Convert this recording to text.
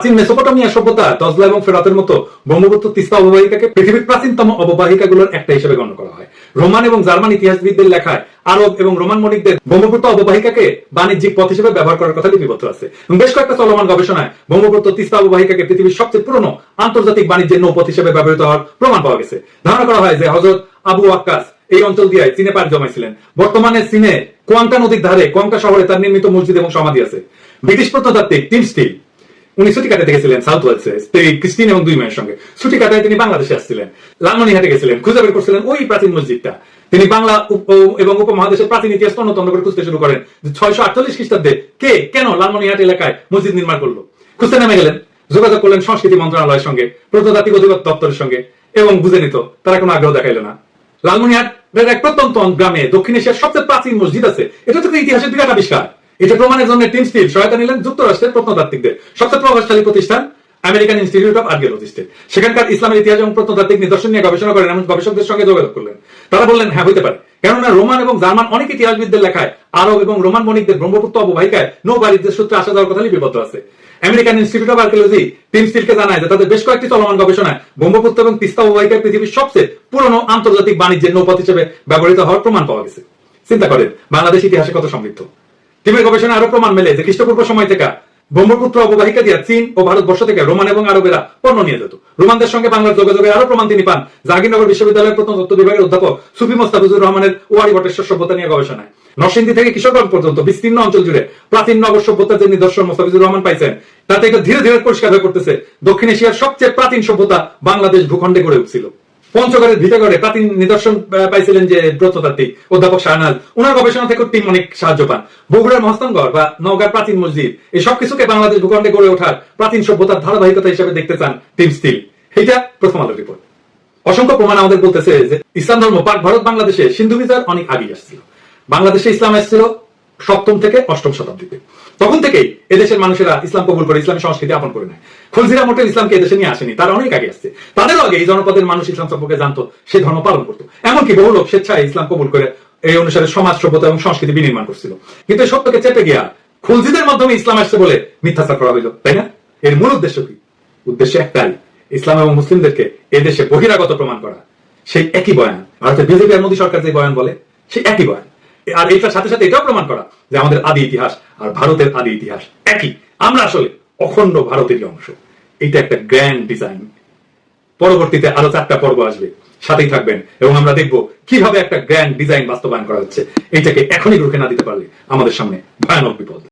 প্রাচীন মেসোপটামিয়া সভ্যতা এবং ফেরাতের মতো ব্রহ্মপুত্র তিস্তা অববাহিকাকে পৃথিবীর প্রাচীনতম অববাহিকাগুলোর একটা হিসেবে গণ্য করা হয়। রোমান এবং জার্মান ইতিহাসবিদদের লেখায় আরব এবং রোমান ব্রহ্মপুত্র অববাহিকাকে বাণিজ্যিক পথ হিসেবে ব্যবহার করার কথা লিপিবদ্ধ আছে। বেশ কয়েকটা চলমান গবেষণায় ব্রহ্মপুত্র তিস্তা অববাহিকাকে পৃথিবীর সবচেয়ে পুরনো আন্তর্জাতিক বাণিজ্যের নৌপথ হিসেবে ব্যবহৃত হওয়ার প্রমাণ পাওয়া গেছে। ধারণা করা হয় যে হজরত আবু আক্কাস এই অঞ্চল দিয়ে চীনে পাড়ি জমাইছিলেন। বর্তমানে চীনে কোয়াংটা নদীর ধারে কোয়াংটা শহরে তার নির্মিত মসজিদ এবং সমাধি আছে। ব্রিটিশ প্রত্নতাত্ত্বিক টিম স্টিল উনি ছুটি কাটাতে গেছিলেন সাউথ ওয়েলসে স্ত্রী ক্রিস্টিন এবং দুই মেয়ের সঙ্গে। ছুটি কাটায় তিনি বাংলাদেশে আসছিলেন। লালমনিহাটে গেছিলেন, খুঁজে বের করছিলেন ওই প্রাচীন মসজিদটা। তিনি বাংলা এবং উপমহাদেশের প্রাচীন ইতিহাস তন্ন করে খুঁজতে শুরু করেন ছয়শো আটচল্লিশ খ্রিস্টাব্দে কে কেন লালমনিহাট এলাকায় মসজিদ নির্মাণ করল। খুঁজতে নেমে গেলেন, যোগাযোগ করলেন সংস্কৃতি মন্ত্রণালয়ের সঙ্গে, প্রত্নতাত্ত্বিক অধিদপ্তর দপ্তরের সঙ্গে এবং বুঝে নিত, তারা কোনো আগ্রহ দেখাইল না। লালমনিহাটের এক প্রত্যন্ত গ্রামে দক্ষিণ এশিয়ার সবচেয়ে প্রাচীন মসজিদ আছে। এটা তো ইতিহাসের বিরাট আবিষ্কার? এটা প্রমাণের জন্য টিম স্টিল সহায়তা নিলেন যুক্তরাষ্ট্রের প্রত্নতাত্ত্বিকদের। সবচেয়ে প্রভাবশালী প্রতিষ্ঠান, আমেরিকান ইনস্টিটিউট অফ আর্কিওলজিস্টের সেখানকার ইসলামের ইতিহাস এবং প্রত্নতাত্ত্বিক নিদর্শন নিয়ে গবেষণা করেন এমন গবেষকদের সঙ্গে যোগাযোগ করলেন। তারা বললেন হ্যাঁ হইতে পারে। কেননা রোমান এবং জার্মান অনেক ইতিহাসবিদদের লেখায় আরব এবং রোমান বণিকদের ব্রহ্মপুত্র অববাহিকায় নৌ বাণিজ্যের সূত্রে আসা যাওয়ার কথা লিপিবদ্ধ আছে। American Institute of Archaeology team স্টিলকে জানায় যে তাদের বেশ কয়েকটি চলমান গবেষণায় ব্রহ্মপুত্র এবং তিস্তা অববাহিকায় পৃথিবীর সবচেয়ে পুরনো আন্তর্জাতিক বাণিজ্যের নৌপথ হিসেবে ব্যবহৃত হওয়ার প্রমাণ পাওয়া গেছে। চিন্তা করেন, বাংলাদেশ ইতিহাসে কত সমৃদ্ধ। টিমের গবেষণা আরও প্রমাণ মেলে যে খ্রিস্টপূর্ব সময় থেকে ব্রহ্মপুত্র অববাহিকা দিয়ে চীন ও ভারতবর্ষ থেকে রোমান এবং আরবেরা পণ্য নিয়ে যেত। রোমানদের সঙ্গে বাংলার যোগাযোগের আরও প্রমাণ তিনি পান জাহাঙ্গীরনগর বিশ্ববিদ্যালয়ের প্রত্নতত্ত্ব বিভাগের অধ্যাপক সুফি মোস্তাফিজুর রহমানের ওয়ারি বটেশ্বর সভ্যতা নিয়ে গবেষণায়। নরসিংদী থেকে কিশোরগঞ্জ পর্যন্ত বিস্তীর্ণ অঞ্চল জুড়ে প্রাচীন নগর সভ্যতার যে নিদর্শন মোস্তাফিজুর রহমান পাইছেন, তাতে এটা ধীরে ধীরে পরিষ্কার হয়ে পড়তেছে। দক্ষিণ এশিয়ার সবচেয়ে প্রাচীন সভ্যতা বাংলাদেশ ভূখণ্ডে গড়ে উঠছিল। পঞ্চগড়ের ভিতরে প্রাচীন নিদর্শন পাইছিলেন যে প্রত্নতাত্ত্বিক অধ্যাপক শাহনাজ। ওনার গবেষণা থেকে টিম অনেক সাহায্য পান। বগুড়ার মহস্তানগড় বা নওগাঁর প্রাচীন মসজিদ, এই সব কিছুকে বাংলাদেশ ভূখণ্ডে গড়ে ওঠার প্রাচীন সভ্যতার ধারাবাহিকতা হিসেবে দেখতে চান টিম স্টিল এটা প্রথম আলোর রিপোর্ট। অসংখ্য প্রমাণ আমাদের বলতেছে যে ইসলাম ধর্ম, পাক ভারত বাংলাদেশে সিন্ধু বিজার অনেক আগে আসছিল। বাংলাদেশে ইসলাম এসেছিল সপ্তম থেকে অষ্টম শতাব্দীতে। তখন থেকেই এদেশের মানুষেরা ইসলাম কবুল করে, ইসলামী সংস্কৃতি আপন করে নেয়। খুলজিরা মোটেল ইসলামকে এদেশে নিয়ে আসেনি, তারা অনেক আগে আসছে। তাদেরও আগে এই জনপদের মানুষ ইসলাম সম্পর্কে জানতো, সে ধর্ম পালন করতো। এমনকি বহু লোক স্বেচ্ছায় ইসলাম কবুল করে এই অনুসারে সমাজ, সভ্যতা এবং সংস্কৃতি বিনির্মাণ করছিল। কিন্তু এই সত্যকে চেপে গিয়া খুলজিদের মাধ্যমে ইসলাম আসছে বলে মিথ্যাচার করা হইল, তাই না? এর মূল উদ্দেশ্য কি? উদ্দেশ্য একটাই, ইসলাম এবং মুসলিমদেরকে এদেশে বহিরাগত প্রমাণ করা। সেই একই বয়ান, ভারতের বিজেপি আর মোদী সরকার যে বয়ান বলে, সেই একই বয়ান। আর এটার সাথে সাথে এটাও প্রমাণ করা যে আমাদের আদি ইতিহাস আর ভারতের আদি ইতিহাস একই। আমরা আসলে অখণ্ড ভারতেরই অংশ। এটা একটা গ্র্যান্ড ডিজাইন পরবর্তীতে আরও চারটা পর্ব আসবে। সাথেই থাকবেন এবং আমরা দেখব কীভাবে একটা গ্র্যান্ড ডিজাইন বাস্তবায়ন করা হচ্ছে। এইটাকে এখনই রুখে না দিতে পারলে আমাদের সামনে ভয়ানক বিপদ।